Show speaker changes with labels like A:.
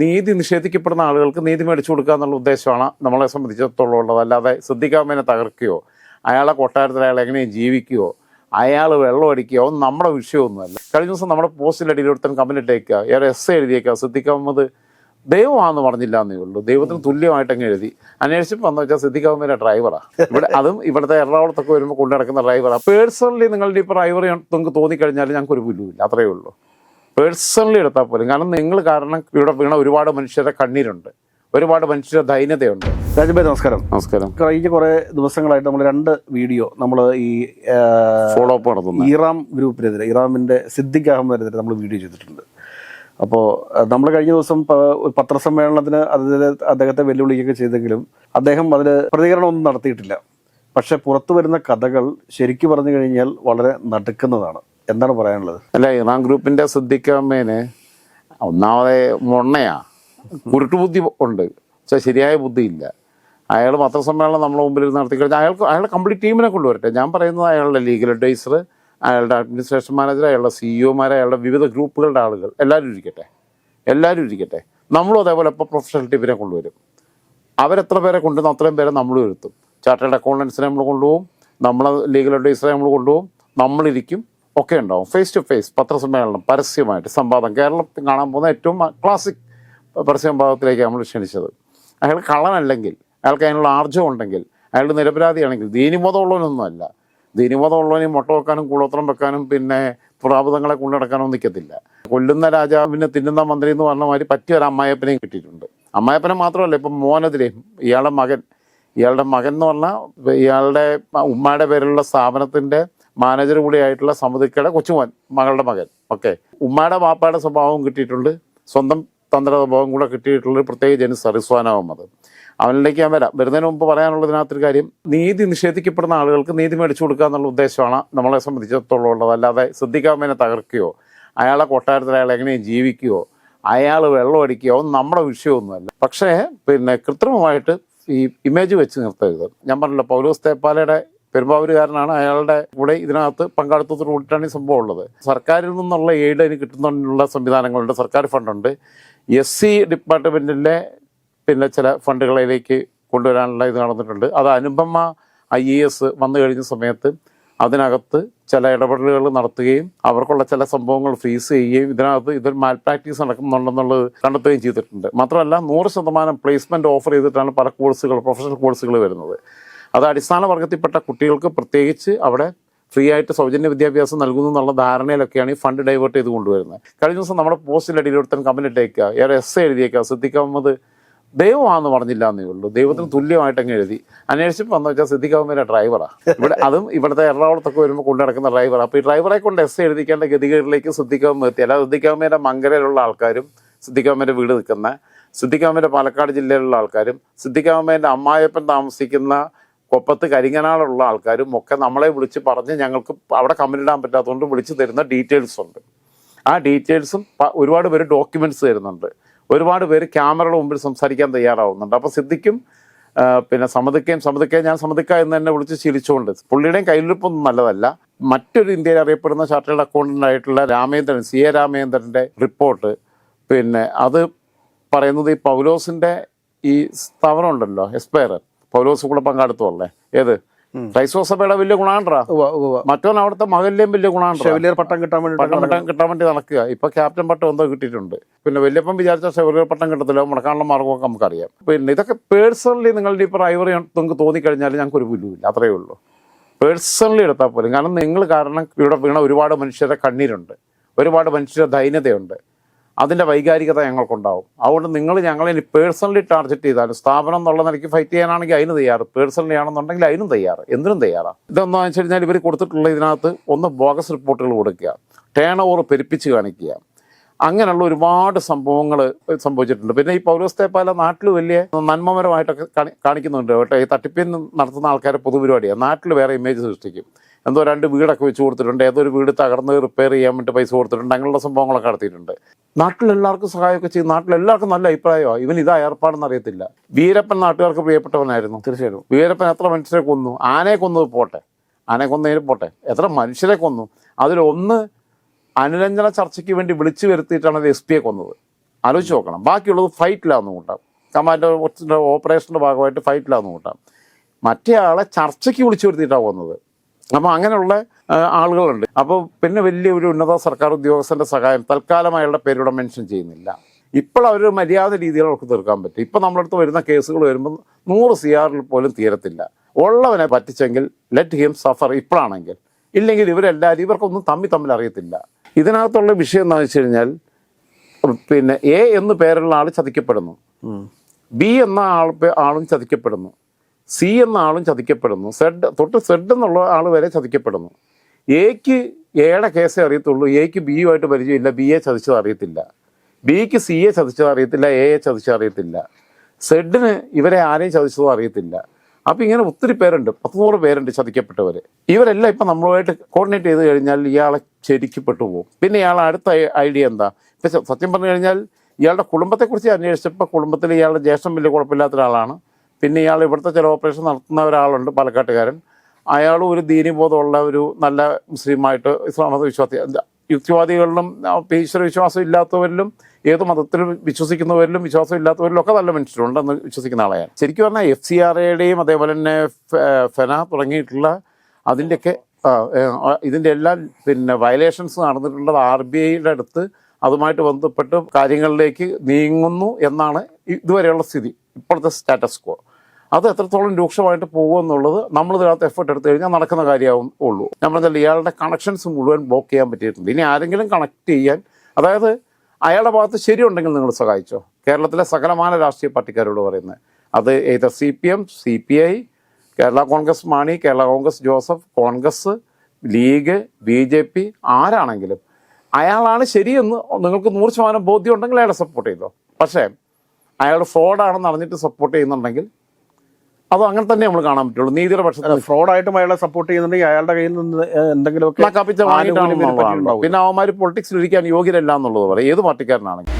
A: നീതി നിഷേധിക്കപ്പെടുന്ന ആളുകൾക്ക് നീതി മേടിച്ചു കൊടുക്കുക എന്നുള്ള ഉദ്ദേശമാണ് നമ്മളെ സംബന്ധിച്ചിടത്തോളം ഉള്ളത്. അല്ലാതെ സിദ്ദിഖാമിനെ തകർക്കുകയോ അയാളെ കൊട്ടാരത്തിൽ അയാൾ എങ്ങനെയും ജീവിക്കുകയോ അയാൾ വെള്ളം അടിക്കുകയോ ഒന്നും നമ്മുടെ വിഷയമൊന്നുമല്ല. കഴിഞ്ഞ ദിവസം നമ്മുടെ പോസ്റ്റിലടിയിൽ ഒരുത്തൻ കമന്റ് ഇട്ടേക്കുക ഏറെ എസ് എഴുതിയേക്കുക സിദ്ധിക്കാമത് ദൈവമാണെന്ന് പറഞ്ഞില്ല എന്നേ ഉള്ളൂ. ദൈവത്തിന് തുല്യമായിട്ടങ്ങ് എഴുതി. അന്വേഷിച്ചപ്പോൾ എന്ന് വെച്ചാൽ സിദ്ദിഖ് ഡ്രൈവറാണ് ഇവിടെ അതും ഇവിടുത്തെ എറണാകുളത്തൊക്കെ വരുമ്പോൾ കൊണ്ടു നടക്കുന്ന ഡ്രൈവറാണ് പേഴ്സണലി നിങ്ങളുടെ ഇപ്പോൾ ഡ്രൈവർ നിങ്ങൾക്ക് തോന്നിക്കഴിഞ്ഞാൽ ഞങ്ങൾക്ക് ഒരു പുല്ലുമില്ല അത്രയേ ഉള്ളൂ. പേഴ്സണലി എടുത്താൽ പോലും കാരണം നിങ്ങൾ കാരണം ഇവിടെ വീണ ഒരുപാട് മനുഷ്യരുടെ കണ്ണീരുണ്ട്. ഒരുപാട് മനുഷ്യരുടെ ദൈന്യതയുണ്ട്.
B: രാജുഭായ് നമസ്കാരം.
A: നമസ്കാരം.
B: കഴിഞ്ഞ കുറെ ദിവസങ്ങളായിട്ട് നമ്മൾ രണ്ട് വീഡിയോ നമ്മൾ ഈ
A: ഫോളോ അപ്പ് നടത്തുന്നു.
B: ഇറാം ഗ്രൂപ്പിനെതിരെ ഇറാമിന്റെ സിദ്ദിഖ് അഹമ്മദിനെതിരെ നമ്മൾ വീഡിയോ ചെയ്തിട്ടുണ്ട്. അപ്പോൾ നമ്മൾ കഴിഞ്ഞ ദിവസം പത്രസമ്മേളനത്തിന് അതിൽ അദ്ദേഹത്തെ വെല്ലുവിളിക്കുകയൊക്കെ ചെയ്തെങ്കിലും അദ്ദേഹം അതിൽ പ്രതികരണമൊന്നും നടത്തിയിട്ടില്ല. പക്ഷെ പുറത്തു വരുന്ന കഥകൾ ശരിക്കു പറഞ്ഞു കഴിഞ്ഞാൽ വളരെ നടുക്കുന്നതാണ്. എന്താണ് പറയാനുള്ളത്?
A: അല്ല ഇറാൻ ഗ്രൂപ്പിന്റെ ശ്രദ്ധിക്കാമേന് ഒന്നാമതെ മൊണ്ണയാ. കുരുട്ടുബുദ്ധി ഉണ്ട്. പക്ഷെ ശരിയായ ബുദ്ധിയില്ല. അയാൾ പത്രസമ്മേളനം നമ്മളെ മുമ്പിൽ നടത്തി കഴിഞ്ഞാൽ അയാൾക്ക് അയാളുടെ കംപ്ലീറ്റ് ടീമിനെ കൊണ്ടുവരട്ടെ. ഞാൻ പറയുന്നത് അയാളുടെ ലീഗൽ അഡ്വൈസർ അയാളുടെ അഡ്മിനിസ്ട്രേഷൻ മാനേജർ അയാളുടെ സിഇഒമാർ അയാളുടെ വിവിധ ഗ്രൂപ്പുകളുടെ ആളുകൾ. എല്ലാവരും ഇരിക്കട്ടെ. എല്ലാവരും ഇരിക്കട്ടെ. നമ്മളും അതേപോലെ ഇപ്പോൾ പ്രൊഫഷണൽ ടീമിനെ കൊണ്ടുവരും. അവരെത്ര പേരെ കൊണ്ടുവന്ന് അത്രയും പേരെ നമ്മൾ വരുത്തും. ചാർട്ടേഡ് അക്കൗണ്ടൻസിനെ നമ്മൾ കൊണ്ടുപോകും. നമ്മളെ ലീഗൽ അഡ്വൈസറെ നമ്മൾ കൊണ്ടുപോകും. നമ്മളിരിക്കും. ഒക്കെ ഉണ്ടാവും. ഫേസ് ടു ഫേസ് പത്രസമ്മേളനം പരസ്യമായിട്ട് സംവാദം. കേരളത്തിൽ കാണാൻ പോകുന്ന ഏറ്റവും ക്ലാസിക് പരസ്യ സംവാദത്തിലേക്ക് നമ്മൾ ക്ഷണിച്ചത്. അയാൾ കള്ളനല്ലെങ്കിൽ അയാൾക്ക് അതിനുള്ള ആർജവം ഉണ്ടെങ്കിൽ അയാൾ നിരപരാധിയാണെങ്കിൽ ദീനിബോധമുള്ളവനൊന്നുമല്ല ദീനിബോധമുള്ളവന് മുട്ട വെക്കാനും കൂടോത്രം വെക്കാനും പിന്നെ പുറാബുധങ്ങളെ കൊണ്ടുനടക്കാനും നിൽക്കത്തില്ല കൊല്ലുന്ന രാജാവിനെ തിന്നുന്ന മന്ത്രി എന്ന് പറഞ്ഞ മാതിരി പറ്റിയ ഒരു അമ്മായപ്പനെയും കിട്ടിയിട്ടുണ്ട്. അമ്മായപ്പനെ മാത്രമല്ല ഇപ്പം മോനെതിരെയും ഇയാളെ മകൻ ഇയാളുടെ മകൻ എന്ന് പറഞ്ഞാൽ ഇയാളുടെ ഉമ്മയുടെ പേരിലുള്ള സ്ഥാപനത്തിന്റെ മാനേജർ കൂടിയായിട്ടുള്ള സമുദിക്കയുടെ കൊച്ചുമോൻ മകളുടെ മകൻ. ഓക്കെ ഉമ്മയുടെ വാപ്പയുടെ സ്വഭാവം കിട്ടിയിട്ടുണ്ട്. സ്വന്തം തന്ത്ര സ്വഭാവം കൂടെ കിട്ടിയിട്ടുള്ള പ്രത്യേക ജനിസ് റിസ്വാൻ അഹമ്മദ് അവനിലേക്ക് ഞാൻ വരാം. വരുന്നതിന് മുമ്പ് പറയാനുള്ളതിനകത്തൊരു കാര്യം. നീതി നിഷേധിക്കപ്പെടുന്ന ആളുകൾക്ക് നീതി മേടിച്ചു കൊടുക്കുക എന്നുള്ള ഉദ്ദേശമാണ് നമ്മളെ സംബന്ധിച്ചിടത്തോളം ഉള്ളത്. അല്ലാതെ സിദ്ദിഖാമിനെ തകർക്കുകയോ അയാളെ കൊട്ടാരത്തിൽ അയാൾ എങ്ങനെയും ജീവിക്കുകയോ അയാൾ വെള്ളം അടിക്കുകയോ നമ്മുടെ വിഷയമൊന്നുമല്ല. പക്ഷേ പിന്നെ കൃത്രിമമായിട്ട് ഈ ഇമേജ് വെച്ച് നിർത്തരുത്. ഞാൻ പറഞ്ഞല്ലോ പൗലോസ് തേപ്പാലയുടെ പെരുമ്പാവൂരുകാരനാണ്. അയാളുടെ കൂടെ ഇതിനകത്ത് പങ്കാളിത്തത്തോട് കൂടിയിട്ടാണ് ഈ സംഭവം ഉള്ളത്. സർക്കാരിൽ നിന്നുള്ള എയ്ഡ് അതിന് കിട്ടുന്നതിനുള്ള സംവിധാനങ്ങളുണ്ട്. സർക്കാർ ഫണ്ടുണ്ട്. എസ് സി ഡിപ്പാർട്ട്മെന്റിന്റെ പിന്നെ ചില ഫണ്ടുകളിലേക്ക് കൊണ്ടുവരാനുള്ള ഇത് നടന്നിട്ടുണ്ട്. അത് അനുപമ ഐ എ എസ് വന്നു കഴിഞ്ഞ സമയത്ത് അതിനകത്ത് ചില ഇടപെടലുകൾ നടത്തുകയും അവർക്കുള്ള ചില സംഭവങ്ങൾ ഫ്രീസ് ചെയ്യുകയും ഇതിനകത്ത് ഇതൊരു മാൽ പ്രാക്ടീസ് നടക്കുന്നുണ്ടെന്നുള്ളത് കണ്ടെത്തുകയും ചെയ്തിട്ടുണ്ട്. മാത്രമല്ല നൂറ് ശതമാനം പ്ലേസ്മെന്റ് ഓഫർ ചെയ്തിട്ടാണ് പല കോഴ്സുകൾ പ്രൊഫഷണൽ കോഴ്സുകൾ വരുന്നത്. അത് അടിസ്ഥാന വർഗത്തിൽപ്പെട്ട കുട്ടികൾക്ക് പ്രത്യേകിച്ച് അവിടെ ഫ്രീ ആയിട്ട് സൗജന്യ വിദ്യാഭ്യാസം നൽകുന്നു എന്നുള്ള ധാരണയിലൊക്കെയാണ് ഈ ഫണ്ട് ഡൈവേർട്ട് ചെയ്ത് കൊണ്ടുവരുന്നത്. കഴിഞ്ഞ ദിവസം നമ്മുടെ പോസ്റ്റിൽ അടിയിലൊരുത്തൻ കമന്റ് ഇട്ടേക്കുക ഏറെ എസ് എഴുതിയേക്കുക സിദ്ദിഖ് അഹമ്മദ് ദൈവമാണെന്ന് പറഞ്ഞില്ല എന്നേ ഉള്ളൂ. ദൈവത്തിന് തുല്യമായിട്ട് അങ്ങ് എഴുതി. അന്വേഷിച്ചപ്പോൾ എന്ന് വെച്ചാൽ സിദ്ധിക്കാവുന്ന ഡ്രൈവറാണ് ഇവിടെ അതും ഇവിടുത്തെ എറണാകുളത്തൊക്കെ വരുമ്പോൾ കൊണ്ടു നടക്കുന്ന ഡ്രൈവറാണ് അപ്പോൾ ഈ ഡ്രൈവറെ കൊണ്ട് എസ് എഴുതിക്കേണ്ട ഗതികേടിലേക്ക് സിദ്ധിക്കാവുമ്പോൾ എത്തി. അല്ലാതെ സിദ്ദിഖ് മംഗലയിലുള്ള മങ്കരയിലുള്ള ആൾക്കാരും സിദ്ദിഖ് വീട് നിൽക്കുന്ന സിദ്ദിഖ് പാലക്കാട് ജില്ലയിലുള്ള ആൾക്കാരും സിദ്ദിഖ് അമ്മായിയപ്പൻ അമ്മായപ്പൻ താമസിക്കുന്ന കൊപ്പത്ത് കരിങ്ങനാളുള്ള ആൾക്കാരും ഒക്കെ നമ്മളെ വിളിച്ച് പറഞ്ഞ് ഞങ്ങൾക്ക് അവിടെ കമ്പനി ഇടാൻ പറ്റാത്തതുകൊണ്ട് വിളിച്ച് തരുന്ന ഡീറ്റെയിൽസ് ഉണ്ട്. ആ ഡീറ്റെയിൽസും ഒരുപാട് പേര് ഡോക്യുമെന്റ്സ് തരുന്നുണ്ട്. ഒരുപാട് പേര് ക്യാമറയുടെ മുമ്പിൽ സംസാരിക്കാൻ തയ്യാറാവുന്നുണ്ട്. അപ്പോൾ സിദ്ധിക്കും പിന്നെ സമ്മതിക്കുകയും സമ്മതിക്കുകയും ഞാൻ സമ്മതിക്ക എന്ന് തന്നെ വിളിച്ച് ശീലിച്ചുകൊണ്ട്. പുള്ളിയുടെയും കയ്യിലിരിപ്പൊന്നും നല്ലതല്ല. മറ്റൊരു ഇന്ത്യയിൽ അറിയപ്പെടുന്ന ചാർട്ടേഡ് അക്കൗണ്ടന്റ് ആയിട്ടുള്ള രാമേന്ദ്രൻ സി എ രാമേന്ദ്രന്റെ റിപ്പോർട്ട് പിന്നെ അത് പറയുന്നത് ഈ പൗലോസിന്റെ ഈ സ്ഥാപനം ഉണ്ടല്ലോ എസ്പയർ. പൗലോസ് കൂടെ പങ്കാളിത്തമല്ലേ ഏത്? ക്രൈസ്തവ സഭയുടെ വലിയ ഗുണാണ്ടാ മറ്റോ അവിടുത്തെ മകലിലെയും വലിയ ഗുണാണ്ടാ
B: ഷെവലിയർ പട്ടം കിട്ടാൻ
A: പട്ടം
B: വേണ്ടി
A: കിട്ടാൻ കിട്ടാൻ വേണ്ടി നടക്കുക. ഇപ്പൊ ക്യാപ്റ്റൻ പട്ടം എന്തോ കിട്ടിയിട്ടുണ്ട്. പിന്നെ വലിയപ്പം വിചാരിച്ച ഷെവലിയർ പട്ടം കിട്ടത്തില്ല. മുടക്കാനുള്ള മാർഗമൊക്കെ നമുക്കറിയാം. പിന്നെ ഇതൊക്കെ പേഴ്സണലി നിങ്ങളുടെ ഇപ്പൊ ഡ്രൈവർ നിങ്ങൾക്ക് തോന്നിക്കഴിഞ്ഞാൽ ഞങ്ങൾക്ക് ഒരു പുല്ലുമില്ല അത്രയേ ഉള്ളൂ. പേഴ്സണലി എടുത്താൽ പോലും കാരണം നിങ്ങൾ കാരണം ഇവിടെ വീണ ഒരുപാട് മനുഷ്യരുടെ കണ്ണീരുണ്ട്. ഒരുപാട് മനുഷ്യരുടെ ദൈന്യതയുണ്ട് അതിന്റെ വൈകാരികത ഞങ്ങൾക്കുണ്ടാവും. അതുകൊണ്ട് നിങ്ങൾ ഞങ്ങളെ ഇനി പേഴ്സണലി ടാർഗറ്റ് ചെയ്താലും സ്ഥാപനം എന്നുള്ള നിലയ്ക്ക് ഫൈറ്റ് ചെയ്യാനാണെങ്കിൽ അതിന് തയ്യാറ്. പേഴ്സണലി ആണെന്നുണ്ടെങ്കിൽ അതിനും തയ്യാറ്. എന്തിനും തയ്യാറാണ് ഇതെന്ന് വെച്ച് കഴിഞ്ഞാൽ ഇവർ കൊടുത്തിട്ടുള്ള ഇതിനകത്ത് ഒന്ന് ബോഗസ് റിപ്പോർട്ടുകൾ കൊടുക്കുക. ടേൺ ഓവർ പെരുപ്പിച്ച് കാണിക്കുക. അങ്ങനെയുള്ള ഒരുപാട് സംഭവങ്ങൾ സംഭവിച്ചിട്ടുണ്ട്. പിന്നെ ഈ പൗരസ്തേ പല നാട്ടിൽ വലിയ നന്മപരമായിട്ടൊക്കെ കാണി- കാണിക്കുന്നുണ്ട് കേട്ടോ. ഈ തട്ടിപ്പിൽ നടത്തുന്ന ആൾക്കാരെ പൊതുപരിപാടിയാണ് നാട്ടിൽ വേറെ ഇമേജ് സൃഷ്ടിക്കും. എന്തോ രണ്ട് വീടൊക്കെ വെച്ച് കൊടുത്തിട്ടുണ്ട്. ഏതോ ഒരു വീട് തകർന്ന് റിപ്പയർ ചെയ്യാൻ വേണ്ടി പൈസ കൊടുത്തിട്ടുണ്ട്. അങ്ങനെയുള്ള സംഭവങ്ങളൊക്കെ നടത്തിയിട്ടുണ്ട്. നാട്ടിലെല്ലാവർക്കും സഹായമൊക്കെ ചെയ്യും നാട്ടിലെല്ലാവർക്കും നല്ല അഭിപ്രായമാണ് ഇവൻ ഇതാ ഏർപ്പാടെന്ന് അറിയത്തില്ല. വീരപ്പൻ നാട്ടുകാർക്ക് പ്രിയപ്പെട്ടവനായിരുന്നു.
B: തീർച്ചയായിട്ടും.
A: വീരപ്പൻ എത്ര മനുഷ്യരെ കൊന്നു? ആനയെ കൊന്നത് പോട്ടെ. ആനയെ കൊന്നതിന് പോട്ടെ. എത്ര മനുഷ്യരെ കൊന്നു? അതിലൊന്ന് അനുരഞ്ജന ചർച്ചയ്ക്ക് വേണ്ടി വിളിച്ചു വരുത്തിയിട്ടാണ് അത് എസ് പിയെ കൊന്നത്. ആലോചിച്ച് നോക്കണം. ബാക്കിയുള്ളത് ഫൈറ്റിലാന്ന് കൂട്ടാം. കമാൻഡോ ഓപ്പറേഷന്റെ ഭാഗമായിട്ട് ഫൈറ്റിലാന്ന് കൂട്ടാം. മറ്റേ ആളെ ചർച്ചയ്ക്ക് വിളിച്ചു വരുത്തിയിട്ടാണ് പോകുന്നത് അപ്പോൾ അങ്ങനെയുള്ള ആളുകളുണ്ട്. അപ്പോൾ പിന്നെ വലിയ ഒരു ഉന്നത സർക്കാർ ഉദ്യോഗസ്ഥന്റെ സഹായം തൽക്കാലം അയാളുടെ പേരിവിടെ മെൻഷൻ ചെയ്യുന്നില്ല. ഇപ്പോൾ അവർ മര്യാദ രീതിയിൽ അവർക്ക് തീർക്കാൻ പറ്റും. ഇപ്പോൾ നമ്മളടുത്ത് വരുന്ന കേസുകൾ വരുമ്പോൾ നൂറ് സി ആറിൽ പോലും തീരത്തില്ല. ഉള്ളവനെ പറ്റിച്ചെങ്കിൽ ലെറ്റ് ഹിം സഫർ ഇപ്പോഴാണെങ്കിൽ. ഇല്ലെങ്കിൽ ഇവരെല്ലാവരും ഇവർക്കൊന്നും തമ്മിൽ തമ്മിൽ അറിയത്തില്ല. ഇതിനകത്തുള്ള വിഷയം എന്താണെന്ന് വെച്ച് കഴിഞ്ഞാൽ പിന്നെ എ എന്ന് പേരുള്ള ആൾ ചതിക്കപ്പെടുന്നു. ബി എന്ന ആൾ ആളും ചതിക്കപ്പെടുന്നു. സി എന്ന ആളും ചതിക്കപ്പെടുന്നു. സെഡ് തൊട്ട് സെഡ് എന്നുള്ള ആൾ വരെ ചതിക്കപ്പെടുന്നു. എക്ക് എയുടെ കേസേ അറിയത്തുള്ളൂ. എക്ക് ബിയുമായിട്ട് പരിചയമില്ല. ബി എ ചതിച്ചത് അറിയത്തില്ല. ബിക്ക് സി എ ചതിച്ചത് അറിയത്തില്ല. എ എ ചതിച്ചത് അറിയത്തില്ല. സെഡിന് ഇവരെ ആരെയും ചതിച്ചതും അറിയത്തില്ല. അപ്പം ഇങ്ങനെ ഒത്തിരി പേരുണ്ട്. പത്തുനൂറ് പേരുണ്ട് ചതിക്കപ്പെട്ടവർ ഇവരെല്ലാം ഇപ്പം നമ്മളുമായിട്ട് കോർഡിനേറ്റ് ചെയ്ത് കഴിഞ്ഞാൽ ഇയാളെ ശരിക്കപ്പെട്ടു പോകും. പിന്നെ ഇയാൾ അടുത്ത ഐഡിയ എന്താ? ഇപ്പം സത്യം പറഞ്ഞു കഴിഞ്ഞാൽ ഇയാളുടെ കുടുംബത്തെക്കുറിച്ച് അന്വേഷിച്ചപ്പോൾ കുടുംബത്തിൽ ഇയാളുടെ ജ്യേഷ്ഠം വലിയ കുഴപ്പമില്ലാത്ത ഒരാളാണ് പിന്നെ ഇയാൾ ഇവിടുത്തെ ചില ഓപ്പറേഷൻ നടത്തുന്ന ഒരാളുണ്ട് പാലക്കാട്ടുകാരൻ. അയാൾ ഒരു ദീനിബോധമുള്ള ഒരു നല്ല മുസ്ലിമായിട്ട് ഇസ്ലാം മത വിശ്വാസി. യുക്തിവാദികളിലും ഈശ്വര വിശ്വാസം ഇല്ലാത്തവരിലും ഏത് മതത്തിലും വിശ്വസിക്കുന്നവരിലും വിശ്വാസം ഇല്ലാത്തവരിലും ഒക്കെ നല്ല മനുഷ്യരുണ്ടെന്ന് വിശ്വസിക്കുന്ന ആളെയാണ് ശരിക്കും പറഞ്ഞാൽ എഫ് സി ആർ എയുടെയും അതേപോലെ തന്നെ ഫെന തുടങ്ങിയിട്ടുള്ള അതിന്റെയൊക്കെ ഇതിന്റെ എല്ലാം പിന്നെ വയലേഷൻസ് നടന്നിട്ടുള്ളത് ആർ ബി ഐയുടെ അടുത്ത് അതുമായിട്ട് ബന്ധപ്പെട്ട് കാര്യങ്ങളിലേക്ക് നീങ്ങുന്നു എന്നാണ് ഇതുവരെയുള്ള സ്ഥിതി. ഇപ്പോഴത്തെ സ്റ്റാറ്റസ് കോ അത് എത്രത്തോളം രൂക്ഷമായിട്ട് പോകുമെന്നുള്ളത് നമ്മൾ ഇതിനകത്ത് എഫേർട്ട് എടുത്തു കഴിഞ്ഞാൽ നടക്കുന്ന കാര്യമാവും ഉള്ളൂ. നമ്മളെന്താ ഇയാളുടെ കണക്ഷൻസ് മുഴുവൻ ബ്ലോക്ക് ചെയ്യാൻ പറ്റിയിട്ടുണ്ട്. ഇനി ആരെങ്കിലും കണക്ട് ചെയ്യാൻ അതായത് അയാളുടെ ഭാഗത്ത് ശരിയുണ്ടെങ്കിൽ നിങ്ങൾ സഹായിച്ചോ. കേരളത്തിലെ സകലമാന രാഷ്ട്രീയ പാർട്ടിക്കാരോട് പറയുന്നത്. അത് ഏത് C P M C P I Kerala Congress Mani Kerala Congress Joseph Congress League B J P ആരാണെങ്കിലും അയാളാണ് ശരിയെന്ന് നിങ്ങൾക്ക് നൂറ് ശതമാനം ബോധ്യം ഉണ്ടെങ്കിൽ അയാളെ സപ്പോർട്ട് ചെയ്തോ. പക്ഷേ അയാൾ ഫ്രോഡാണെന്ന് അറിഞ്ഞിട്ട് സപ്പോർട്ട് ചെയ്യുന്നുണ്ടെങ്കിൽ അത് അങ്ങനെ തന്നെ നമ്മൾ കാണാൻ പറ്റുള്ളൂ. നീതിയുടെ പക്ഷത്തിൽ
B: ഫ്രോഡായിട്ടും അയാളെ സപ്പോർട്ട് ചെയ്യുന്നുണ്ടെങ്കിൽ അയാളുടെ കയ്യിൽ നിന്ന് എന്തെങ്കിലുമൊക്കെ.
A: പിന്നെ അവന്മാർ പൊളിറ്റിക്സിൽ ഇരിക്കാൻ യോഗ്യരല്ല എന്നുള്ളത് പറയും ഏത് പാർട്ടിക്കാരനാണെങ്കിൽ